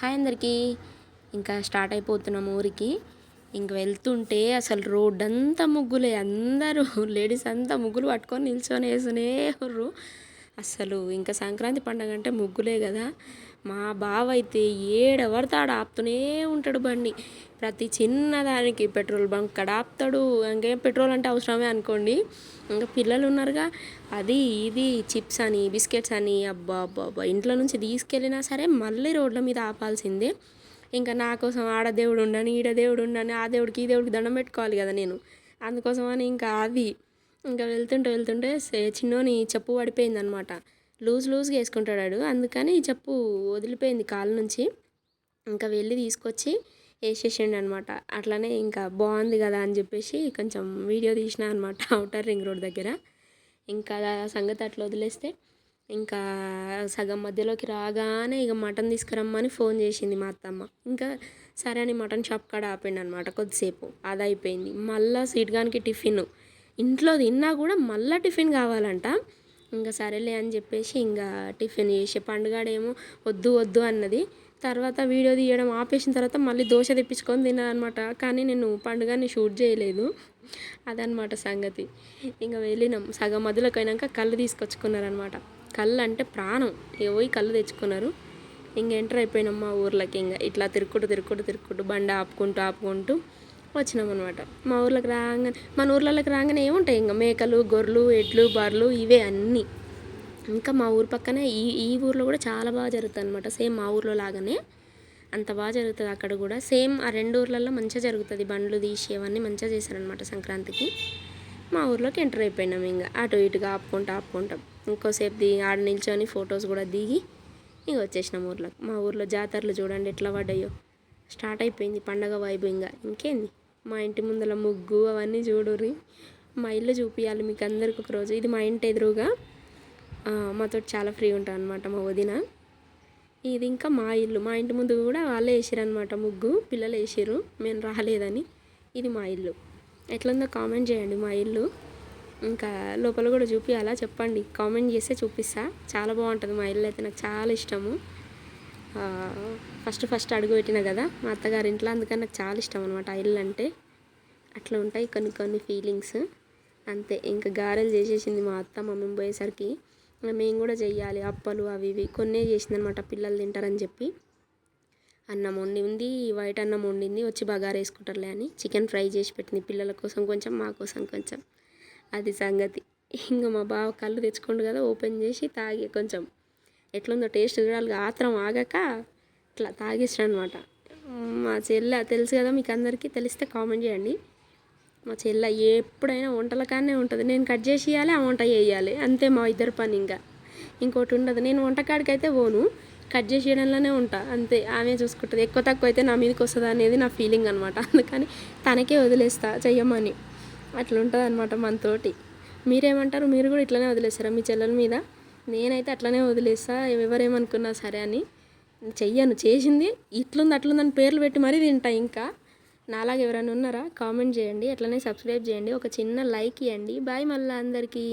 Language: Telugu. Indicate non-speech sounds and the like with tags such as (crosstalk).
హాయ్ అందరికీ. ఇంకా స్టార్ట్ అయిపోతున్నాం ఊరికి. ఇంక వెళ్తుంటే అసలు రోడ్ అంతా ముగ్గులే. అందరూ లేడీస్ అంతా ముగ్గులు పట్టుకొని నిల్చొని వేసునే అసలు ఇంకా సంక్రాంతి పండగ అంటే ముగ్గులే కదా. మా బావ అయితే ఏడ ఆడ ఆపుతూనే ఉంటాడు బండి. ప్రతి చిన్నదానికి పెట్రోల్ బంక్ కాడ ఆపుతాడు. ఇంకేం పెట్రోల్ అంటే అవసరమే అనుకోండి. ఇంకా పిల్లలు ఉన్నారుగా అది ఇది చిప్స్ అని బిస్కెట్స్ అని అబ్బా అబ్బా ఇంట్లో నుంచి తీసుకెళ్ళినా సరే మళ్ళీ రోడ్ల మీద ఆపాల్సిందే. ఇంకా నా కోసం ఆడ దేవుడు ఉండని ఈడ దేవుడు ఉండని ఆ దేవుడికి ఈ దేవుడికి దండం పెట్టుకోవాలి కదా నేను. అందుకోసం అని ఇంకా అది ఇంకా వెళ్తుంటే వెళ్తుంటే సే- చిన్నోని చెప్పు పడిపోయింది అనమాట లూజ్ లూజ్గా వేసుకుంటాడు అందుకని ఈ చెప్పు వదిలిపోయింది కాలు నుంచి. ఇంకా వెళ్ళి తీసుకొచ్చి వేసేసిండు అనమాట అట్లనే ఇంకా బాగుంది కదా అని చెప్పేసి కొంచెం వీడియో తీసిన అనమాట అవుటర్ (laughs) రింగ్ రోడ్ దగ్గర. ఇంకా సంగతి అట్లా వదిలేస్తే ఇంకా సగం మధ్యలోకి రాగానే ఇక మటన్ తీసుకురమ్మని ఫోన్ చేసింది మా అత్తమ్మ. ఇంకా సరే అని మటన్ షాప్ కాడ ఆపిండు అనమాట కొద్దిసేపు. అది అయిపోయింది. మళ్ళీ సీట్గానికి టిఫిన్. ఇంట్లో తిన్నా కూడా మళ్ళీ టిఫిన్ కావాలంట. ఇంకా సరేలే అని చెప్పేసి ఇంకా టిఫిన్ చేసే పండుగాడేమో వద్దు వద్దు అన్నది. తర్వాత వీడియో తీయడం ఆపేసిన తర్వాత మళ్ళీ దోశ తెప్పించుకొని తిన్నానమాట కానీ నేను పండుగని షూట్ చేయలేదు. అదనమాట సంగతి. ఇంకా వెళ్ళినాం. సగం మధ్యలోకి అయినాక కళ్ళు తీసుకొచ్చుకున్నారనమాట కళ్ళు అంటే ప్రాణం. ఇక పోయి కళ్ళు తెచ్చుకున్నారు. ఇంక ఎంటర్ అయిపోయినాం మా ఊర్లోకి. ఇంకా ఇట్లా తిరుక్కుంటూ తిరుక్కుంటూ తిరుక్కుంటూ బండి ఆపుకుంటూ ఆపుకుంటూ అనమాట మా ఊర్లోకి రాగానే మన ఊర్లలోకి రాగానే ఏముంటాయి ఇంకా? మేకలు గొర్రెలు ఎడ్లు బర్రెలు ఇవే అన్నీ. ఇంకా మా ఊరు పక్కనే ఈ ఈ ఊర్లో కూడా చాలా బాగా జరుగుతుంది అనమాట సేమ్ మా ఊర్లో లాగానే అంత బాగా జరుగుతుంది అక్కడ కూడా. సేమ్ ఆ రెండు ఊర్లలో మంచిగా జరుగుతుంది. బండ్లు తీసి అవన్నీ మంచిగా చేశారనమాట సంక్రాంతికి. మా ఊర్లోకి ఎంటర్ అయిపోయినాం ఇంకా. అటు ఇటుగా ఆపుకుంటూ ఆపుకుంటాం. ఇంకోసేపు దిగి ఆడ నిల్చొని ఫొటోస్ కూడా దిగి ఇంక వచ్చేసినాం ఊర్లోకి. మా ఊర్లో జాతరలు చూడండి ఎట్లా పడ్డాయో. స్టార్ట్ అయిపోయింది పండగ వైబు ఇంకా. ఇంకేంది? మా ఇంటి ముందర ముగ్గు అవన్నీ చూడుర్రి. మా ఇల్లు చూపించాలి మీకు అందరికి ఒక రోజు ఇది మా ఇంటి ఎదురుగా మాతో చాలా ఫ్రీ ఉంటాను అనమాట మా వదిన. ఇది ఇంకా మా ఇల్లు. మా ఇంటి ముందు కూడా వాళ్ళే వేసారు అనమాట ముగ్గు. పిల్లలు వేసారు మేము రాలేదని. ఇది మా ఇల్లు. ఎట్లుందో కామెంట్ చేయండి మా ఇల్లు. ఇంకా లోపల కూడా చూపించాలా చెప్పండి. కామెంట్ చేస్తే చూపిస్తా. చాలా బాగుంటుంది మా ఇల్లు. అయితే నాకు చాలా ఇష్టము. ఫస్ట్ ఫస్ట్ అడుగు పెట్టిన కదా మా అత్తగారి ఇంట్లో అందుకని నాకు చాలా ఇష్టం అనమాట ఆ ఇల్లు అంటే అట్లా ఉంటాయి కొన్ని కొన్ని ఫీలింగ్స్ అంతే ఇంకా గారెలు చేసేసింది మా అత్త మమ్మీ పోయేసరికి మేము కూడా చెయ్యాలి. అప్పలు అవి ఇవి కొన్నే చేసింది అనమాట పిల్లలు తింటారని చెప్పి. అన్నం వండి ఉంది వైట్ అన్నం వండింది వచ్చి బగారు వేసుకుంటారులే అని చికెన్ ఫ్రై చేసి పెట్టింది పిల్లల కోసం కొంచెం మా కోసం కొంచెం. అది సంగతి. ఇంకా మా బావ కళ్ళు తెచ్చుకోండు కదా ఓపెన్ చేసి తాగి కొంచెం. ఎట్లుందో టేస్ట్ చూడాలి ఆత్రం ఆగాక ఇట్లా తాగేసాడు అనమాట మా చెల్ల తెలుసు కదా మీకు అందరికీ తెలిస్తే కామెంట్ చేయండి. మా చెల్లె ఎప్పుడైనా వంటల కానే ఉంటుంది. నేను కట్ చేసి ఇవ్వాలి ఆ వంట చేయాలి. అంతే మా ఇద్దరు పని ఇంకా. ఇంకోటి ఉండదు. నేను వంటకాడికి అయితే పోను. కట్ చేసి చేయడంలోనే ఉంటా. అంతే. ఆమె చూసుకుంటుంది. ఎక్కువ తక్కువ అయితే నా మీదకి వస్తుంది అనేది నా ఫీలింగ్ అనమాట అందుకని తనకే వదిలేస్తా చెయ్యమని. అట్లా ఉంటుంది అనమాట మనతోటి. మీరేమంటారు? మీరు కూడా ఇట్లనే వదిలేస్తారా మీ చెల్లెల మీద? నేనైతే అట్లనే వదిలేస్తా ఎవరేమనుకున్నా సరే అని. చెయ్యను చేసింది ఇట్లుంది అట్లుందని పేర్లు పెట్టి మరీ తింటా ఇంకా. నాలాగా ఎవరైనా ఉన్నారా కామెంట్ చేయండి అట్లనే సబ్స్క్రైబ్ చేయండి ఒక చిన్న లైక్ ఇవ్వండి బాయ్ మళ్ళీ అందరికీ.